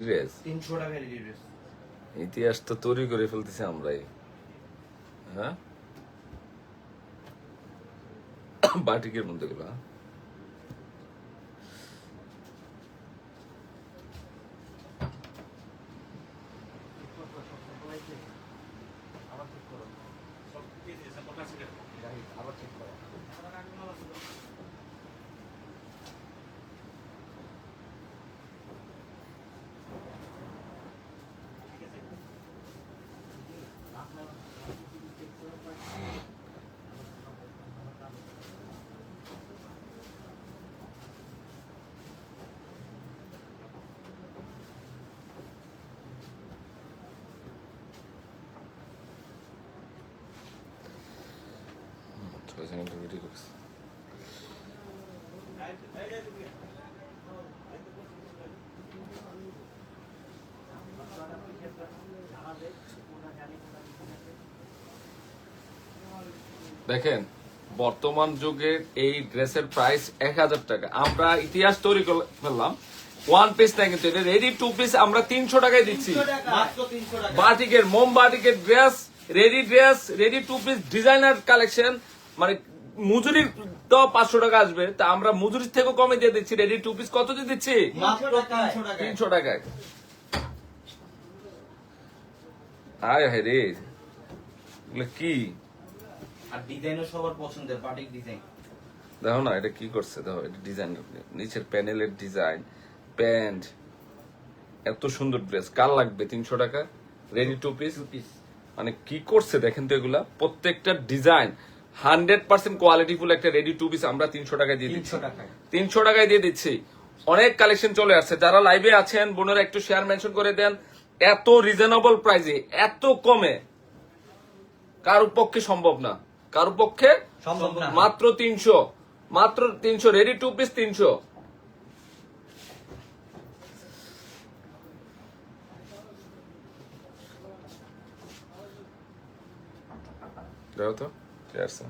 Dress টাকা ইতিহাস তো তৈরি করে ফেলতেছি আমরাই। হ্যাঁ? বাটিকের মধ্যে গুলো ভিডিও করছি দেখেন বর্তমান যুগে এই ড্রেসের প্রাইস এক হাজার টাকা। আমরা ইতিহাস তৈরি করে ফেললাম। ওয়ান পিস না কিন্তু এটা রেডি টু পিস আমরা তিনশো টাকায় দিচ্ছি। বাটিকের মোম বাটিকের dress ready dress ready two piece designer collection মানে মজুরি তো পাঁচশো টাকা আসবে তা আমরা মজুরির থেকেও কমে দিয়ে দিচ্ছি। রেডি টু পিস কত দিয়ে দিচ্ছি? তিনশো টাকায়। আয় হায় রে। কি? আর ডিজাইনও সবার পছন্দের বাটিক ডিজাইন। দেখো না এটা কি করছে? দেখো এটা ডিজাইন নিচের প্যানেলের ডিজাইন প্যান্ট। এত সুন্দর ড্রেস কার লাগবে তিনশো টাকা? রেডি টু পিস মানে কি করছে দেখেন তো এগুলা? প্রত্যেকটা ডিজাইন হান্ড্রেড পার্সেন্ট কোয়ালিটিফুল একটা রেডি টু পিস আমরা তিনশো টাকায় দিয়ে দিচ্ছি। তিনশো টাকায়। দিয়ে দিচ্ছি। অনেক কালেকশন চলে আসছে। যারা লাইভে আছেন বোনেরা একটু শেয়ার মেনশন করে দেন। এত রিজনেবল প্রাইসে এত কমে কারোর পক্ষে সম্ভব না? কারোর পক্ষে? মাত্র তিনশো। মাত্র তিনশো রেডি টু পিস তিনশো। দেখো তো। কে আসছে?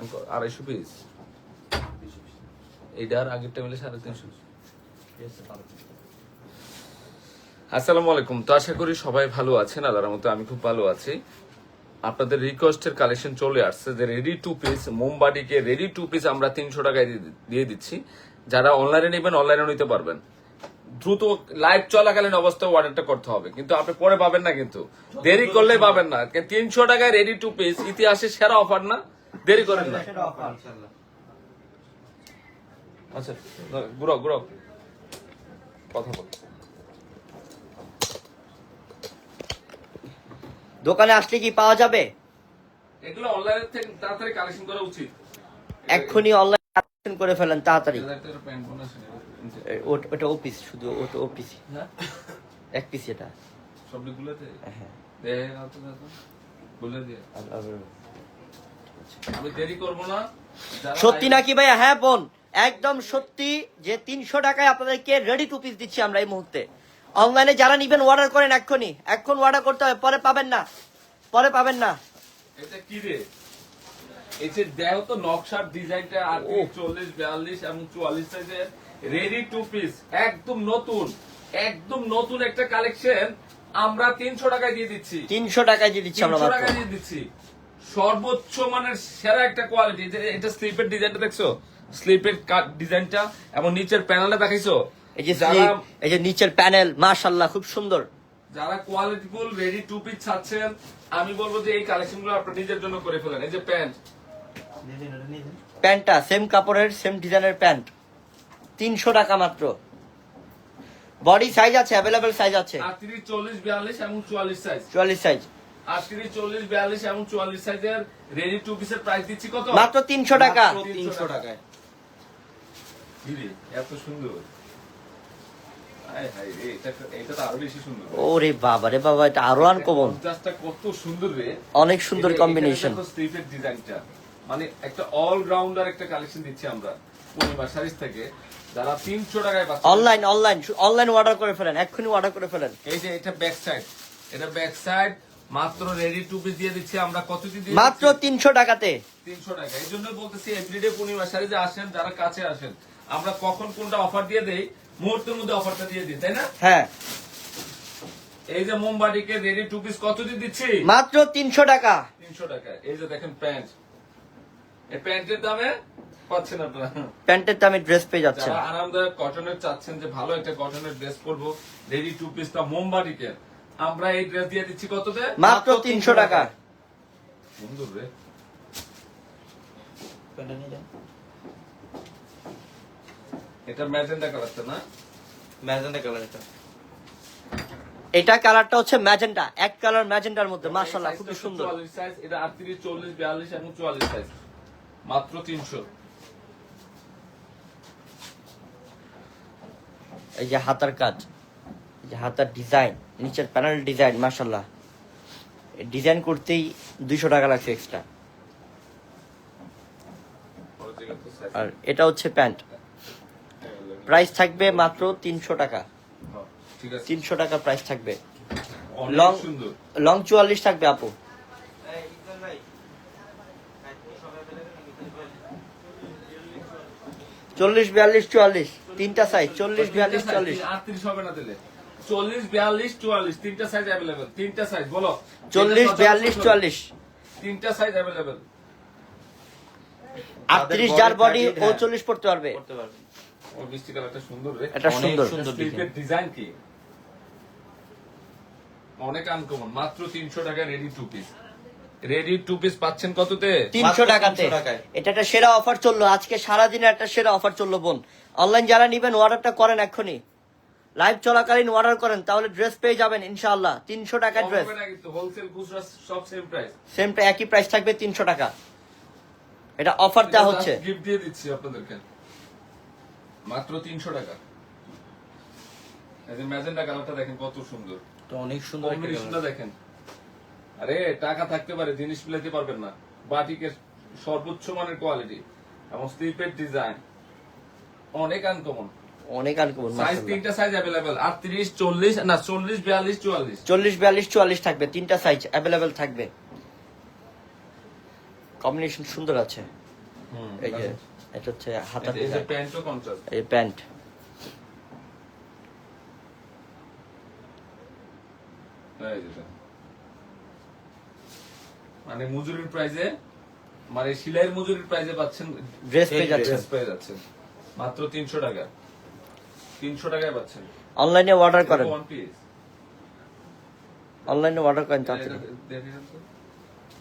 এখন আড়াইশো পিস এইটার আগের টেবিলে সাড়ে তিনশো। আসসালামু আলাইকুম। তো আশা করি সবাই ভালো আছেন আল্লাহর মতো আমি খুব ভালো আছি। আপনাদের রিকোয়েস্টের কালেকশন চলে আসছে যে রেডি টু পিস মোমবাটিকে রেডি টু পিস আমরা তিনশো টাকায় দিয়ে দিচ্ছি। যারা অনলাইনে নেবেন অনলাইনে নিতে পারবেন। দ্রুত লাইভ চলাকালীন অবস্থায় অর্ডারটা করতে হবে। কিন্তু আপনি পরে পাবেন না কিন্তু। দেরি করলে পাবেন না। তিনশো টাকায় রেডি টু পিস ইতিহাসের সেরা অফার না? দেরি করেন না। আচ্ছা ঘুরো ঘুরো কথা বল। দোকানে আসলে কি পাওয়া যাবে? এগুলো অনলাইনের থেকে তাড়াতাড়ি কালেকশন করা উচিত। এক্ষুনি অনলাইন করে ফেলেন তাড়াতাড়ি। প্যান্ট বোনাস এ, ওট- অফিস শুধু ওটা অফিস হ্যাঁ এক পিস এটা। সবগুলোতে? হ্যাঁ বলে দিয়ে আর- আর- আমি দেরি করব না। সত্যি নাকি ভাইয়া হ্যাঁ বোন। একদম সত্যি যে তিনশো টাকায় আপনাদেরকে রেডি টু পিস দিচ্ছি আমরা এই মুহূর্তে। অনলাইনে যারা নিবেন অর্ডার করেন এক্ষুনি। এখন অর্ডার করতে হবে পরে পাবেন না। পরে পাবেন না। এটা কি রে? এই যে দেহ তো নকশার ডিজাইনটা আর চল্লিশ বিয়াল্লিশ এবং চুয়াল্লিশ সাইজের রেডি টু পিস একদম নতুন একদম নতুন একটা কালেকশন আমরা তিনশো টাকায় দিয়ে দিচ্ছি। তিনশো টাকায় দিয়ে দিচ্ছি আমরা তিনশো মাত্র। টাকা দিয়ে দিচ্ছি। সর্বোচ্চ মানের সেরা একটা কোয়ালিটি এটা স্লিপের ডিজাইনটা দেখছ? স্লিপের ডিজাইনটা এবং নিচের প্যানেলটা দেখাইছো? এই যে যারা এই যে নিচের প্যানেল মাশাল্লাহ খুব সুন্দর। যারা কোয়ালিটিফুল রেডি টু পিস চাচ্ছেন আমি বলব যে এই কালেকশনগুলো আপনার নিজের জন্য করে ফেলেন। এই যে প্যান্ট নিয়ে নিন, ওটা নিয়ে নিন। প্যান্টটা সেম কাপড়ের সেম ডিজাইনের প্যান্ট তিনশো টাকা মাত্র। বডি সাইজ আছে অ্যাভেলেবেল সাইজ আছে। আটত্রিশ চল্লিশ বিয়াল্লিশ এবং চুয়াল্লিশ সাইজ চুয়াল্লিশ সাইজ আটত্রিশ চল্লিশ বিয়াল্লিশ এবং চুয়াল্লিশ সাইজের রেডি টু পিসের প্রাইস দিচ্ছি কত? মাত্র তিনশো টাকা। তিনশো টাকায়। এত সুন্দর। আয় রে, এটা- এটা তো আরও বেশি সুন্দর। ওরে বাবা রে বাবা এটা আরও আনকমন কত সুন্দর রে। অনেক সুন্দর কম্বিনেশন ডিজাইনটা মানে একটা অলরাউন্ডার একটা কালেকশন দিচ্ছি আমরা। পূর্ণিমা শাড়িজ থেকে। যারা তিনশো টাকায় পাচ্ছে অনলাইন অনলাইন অনলাইন অর্ডার করে ফেলেন এক্ষুনি অর্ডার করে ফেলেন। এই যে এটা ব্যাক সাইড এটা ব্যাক সাইড মাত্র রেডি টু পিস দিয়ে দিচ্ছি আমরা কত দিয়ে মাত্র তিনশো টাকাতে। তিনশো টাকা। এই জন্য বলতেছি এভরিডে পূর্ণিমা শাড়ি যে আসেন যারা কাছে আসেন আমরা কখন কোনটা অফার দিয়ে দেই মুহূর্তের মধ্যে অফারটা দিয়ে দিই তাই না? হ্যাঁ। এই যে মোমবাটিকে রেডি টু পিস কত দিয়ে দিচ্ছি? মাত্র তিনশো টাকা। তিনশো টাকা এই যে দেখেন প্যান্ট। এই প্যান্টের দামে পাচ্ছেন আপনারা। প্যান্টের দামে ড্রেস পেয়ে যাচ্ছে যারা আরামদায়ক কটনের চাচ্ছেন যে ভালো একটা কটনের ড্রেস করব রেডি টু পিস তা মোমবাটিকে আমরা এই ড্রেস দিয়ে দিচ্ছি কততে? মাত্র তিনশো টাকা। সুন্দর রে। এটা ম্যাজেন্ডা কালারটা না? ম্যাজেন্ডা কালার এটা। এটা কালারটা হচ্ছে ম্যাজেন্টা এক কালার ম্যাজেন্টার মধ্যে মার্শাল্লাহ এই খুবই সুন্দর। 44 সাইজ এটা 38 40 42 এবং 44 সাইজ মাত্র 300 এই যে হাতার কাজ এই যে হাতার ডিজাইন নিচের প্যানেল ডিজাইন মার্শাল্লাহ ডিজাইন করতেই দুইশো টাকা লাগছে এক্সট্রা আর এটা হচ্ছে প্যান্ট। প্রাইস থাকবে মাত্র তিনশো টাকা। তিনশো টাকা প্রাইস থাকবে। লং লং চুয়াল্লিশ থাকবে আপু। চল্লিশ বিয়াল্লিশ চুয়াল্লিশ। তিনটা সাইজ চল্লিশ বিয়াল্লিশ চল্লিশ। আটত্রিশ হবে না চল্লিশ বিয়াল্লিশ চুয়াল্লিশ তিনটা সাইজ অ্যাভেলেবেল তিনটা সাইজ বলো। চল্লিশ বিয়াল্লিশ চুয়াল্লিশ। তিনটা সাইজ অ্যাভেলেবেল আটত্রিশ যার বডি ও চল্লিশ পড়তে পারবে। অনেক আনকমন মাত্র তিনশো টাকা ready two piece ready two piece পাচ্ছেন কততে? তিনশো টাকাতে। এটা একটা সেরা অফার চলল। আজকে সারাদিনে একটা সেরা অফার চলল বোন। অনলাইন যারা নিবেন অর্ডারটা করেন এক্ষুনি। লাইভ চলাকালীন অর্ডার করেন তাহলে ড্রেস পেয়ে যাবেন ইনশাআল্লাহ। তিনশো টাকা ড্রেস হবে না কিন্তু হোলসেল সব সেম প্রাইস সেম একই প্রাইস থাকবে তিনশো টাকা। এটা অফার দেওয়া হচ্ছে। গিফট দিয়ে দিচ্ছি আপনাদেরকে। মাত্র 300 টাকা। এই যে ম্যাজেন্ডা কালারটা দেখেন কত সুন্দর। তো অনেক সুন্দর একটা দেখেন। আরে টাকা থাকতে পারে জিনিস মিলাতে পারবেন না। বাটিকের সর্বোচ্চ মানের কোয়ালিটি এবং স্লিপের ডিজাইন অনেক আনকমন অনেক আনকমন সাইজ তিনটা সাইজ না থাকবে তিনটা সাইজ থাকবে। কম্বিনেশন সুন্দর আছে। এই যে এটা হচ্ছে এই যে প্যান্টও কন্ট্রাস্ট এই প্যান্ট। এই যে দেখেন। মানে মজুরির প্রাইজে মানে সিলাইয়ের মজুরির প্রাইজে পাচ্ছেন ড্রেস পেয়ে এই যাচ্ছে। ড্রেস পেয়ে যাচ্ছেন মাত্র তিনশো টাকা। তিনশো টাকায় পাচ্ছেন। অনলাইনে অর্ডার করেন। ওয়ান পিস অনলাইনে অর্ডার করেন তাড়াতাড়ি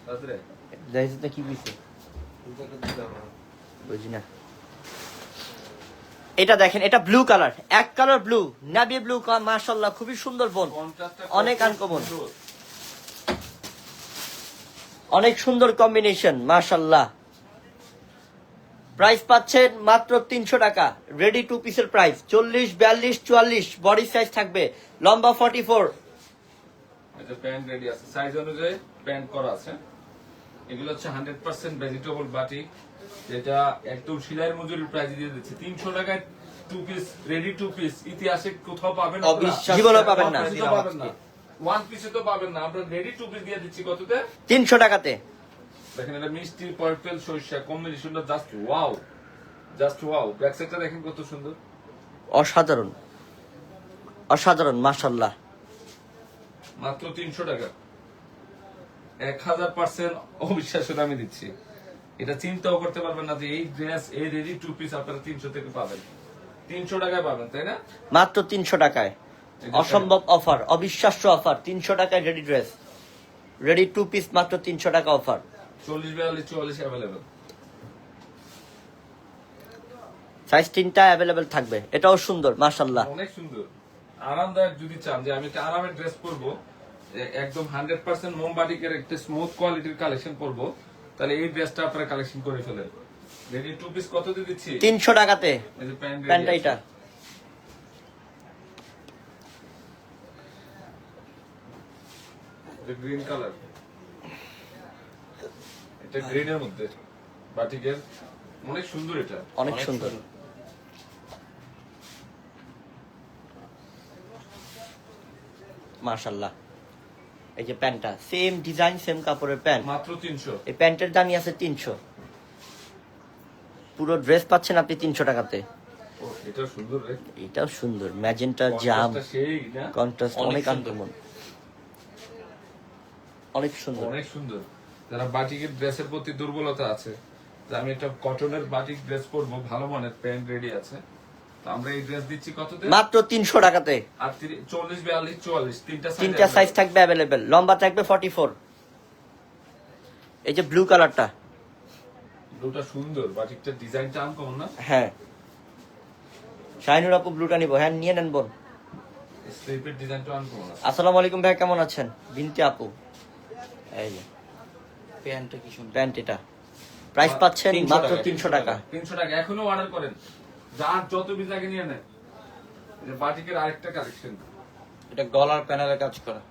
তাড়াতাড়ি। দেখছিস না কি দিছে বুঝি না এটা দেখেন এটা ব্লু কালার এক কালার ব্লু নাবি ব্লু মাশাল্লাহ খুবই সুন্দর বোন। অনেক uncommon। অনেক সুন্দর কম্বিনেশন মাশাল্লাহ প্রাইস পাচ্ছেন মাত্র তিনশো টাকা। রেডি টু পিসের প্রাইস চল্লিশ বিয়াল্লিশ চুয়াল্লিশ বডি সাইজ থাকবে। লম্বা ফর্টি ফোর প্যান্ট রেডি আছে। সাইজ অনুযায়ী প্যান্ট করা আছে। এগুলো হচ্ছে হান্ড্রেড পার্সেন্ট ভেজিটেবল বাটি যেটা একদম সিলাইয়ের মজুরির প্রাইস দিয়ে দিচ্ছে। তিনশো টাকায় two piece ready two piece ইতিহাসে কোথাও পাবেন না। পাবেন না। ওয়ান পিসে তো পাবেন না। আমরা রেডি টু পিস দিয়ে দিচ্ছি কততে? তিনশো টাকাতে। দেখেন এটা মিষ্টি পার্পেল সরিষা কম্বিনেশনটা just wow just wow back সাইডটা দেখেন কত সুন্দর। অসাধারণ। অসাধারণ মাশাল্লাহ মাত্র তিনশো টাকা। এক হাজার পার্সেন্ট অবিশ্বাসের আমি দিচ্ছি। এটা চিন্তাও করতে পারবেন না যে এই ড্রেস এই রেডি টু পিস আপনারা তিনশো থেকে পাবেন। তিনশো টাকায় পাবেন তাই না? মাত্র তিনশো টাকায়। অসম্ভব অফার অবিশ্বাস্য অফার তিনশো টাকায় ready dress ready two piece মাত্র তিনশো টাকা অফার চল্লিশ বিয়াল্লিশ চুয়াল্লিশ অ্যাভেলেবেল সাইজ তিনটা অ্যাভেলেবেল থাকবে। এটাও সুন্দর মাশাল্লাহ অনেক সুন্দর। আরামদায়ক যদি চান যে আমি একটা আরামের ড্রেস পরবো একদম হান্ড্রেড পার্সেন্ট মোমবাটিকের একটা স্মুথ কোয়ালিটির কালেকশন করব তাহলে এই ড্রেসটা আপনারা কালেকশন করে ফেলেন। রেডি টু পিস কত দিয়ে দিচ্ছি? তিনশো টাকাতে। প্যান্ট এটা গ্রিন কালার এটা গ্রিনের মধ্যে। বাটিকের। অনেক সুন্দর এটা। অনেক সুন্দর। মাশাল্লাহ এই যে প্যান্টটা সেম ডিজাইন সেম কাপড়ের প্যান্ট। মাত্র তিনশো। এই প্যান্টের দামই আছে তিনশো। পুরো ড্রেস পাচ্ছেন আপনি তিনশো টাকাতে। ও এটা সুন্দর রে। এটাও সুন্দর। ম্যাজেন্টা জাম। কন্ট্রাস্ট অনেক। আনকমন। অনেক সুন্দর। অনেক সুন্দর। যারা বাটিকের ড্রেসের প্রতি দুর্বলতা আছে যে আমি একটা কটনের বাটিক ড্রেস পরবো ভালো মানের প্যান্ট রেডি আছে তো আমরা এই ড্রেস দিচ্ছি কততে? মাত্র তিনশো টাকাতে। আর তিরি- চল্লিশ বিয়াল্লিশ চুয়াল্লিশ তিনটা size তিনটা সাইজ থাকবে অ্যাভেলেবেল লম্বা থাকবে ফর্টি ফোর এই যে ব্লু কালারটা ব্লুটা সুন্দর বাটিকটা ডিজাইনটা আনকমন না? হ্যাঁ। শাহিনুর আপু ব্লুটা নিবো। হ্যাঁ নিয়ে নেন বোন। স্লিপের ডিজাইনটা আনকমন আসসালামু আলাইকুম ভাই কেমন আছেন? বিনতি আপু। এই যে প্যান্টটা কি সুন্দর। প্যান্ট এটা। প্রাইস পাচ্ছেন মাত্র টাকা, তিনশো টাকা। তিনশো টাকা এখনও অর্ডার করেন। যার যত পিস আগে নিয়ে নেন। এই বাটিকের আরেকটা কালেকশন এটা গলার প্যানেলে কাজ করা।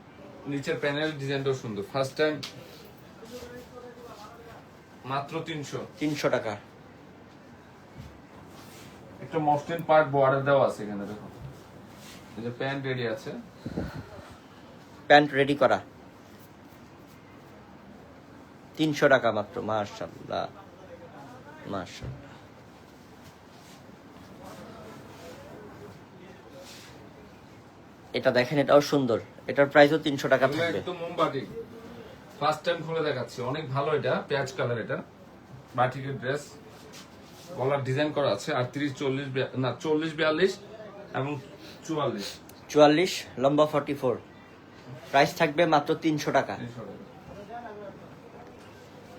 নিচের প্যানেল ডিজাইনটাও সুন্দর। ফার্স্ট টাইম মাত্র তিনশো। তিনশো টাকা। একটা মসলিন পার্ট বর্ডার দেওয়া আছে এখানে দেখো এই যে প্যান্ট রেডি আছে। প্যান্ট রেডি করা। তিনশো টাকা মাত্র মার্শাল্লাহ মার্শাল্লাহ এটা দেখেন এটাও সুন্দর। এটার প্রাইসও তিনশো টাকা থাকবে। একদম মোমবাটি ফার্স্ট টাইম খুলে দেখাচ্ছি। অনেক ভালো এটা পেঁয়াজ কালার এটা। বাটিকের ড্রেস গলার ডিজাইন করা আছে। আর তিরিশ চল্লিশ না চল্লিশ বিয়াল্লিশ এবং চুয়াল্লিশ। চুয়াল্লিশ লম্বা ফর্টি ফোর প্রাইস থাকবে মাত্র তিনশো টাকা।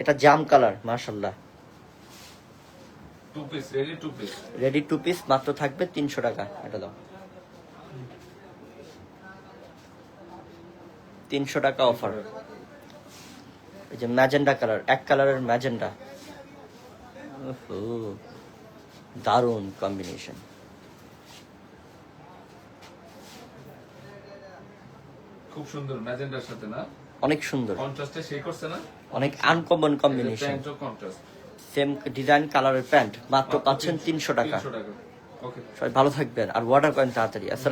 এটা জাম কালার মার্শাল্লাহ two piece ready two piece ready two piece মাত্র থাকবে তিনশো টাকা এটা দাও। তিনশো টাকা অফার এই যে ম্যাজেন্ডা কালার এক কালারের ম্যাজেন্ডা। দারুণ কম্বিনেশন খুব সুন্দর ম্যাজেন্ডার সাথে না? অনেক সুন্দর। কন্ট্রাস্টে সেই করছে না? অনেক আনকমন কম্বিনেশন সেম ডিজাইন কালারের প্যান্ট মাত্র পাচ্ছেন তিনশো টাকা। সবাই ভালো থাকবেন আর ওয়াটার কয়েন তাড়াতাড়ি।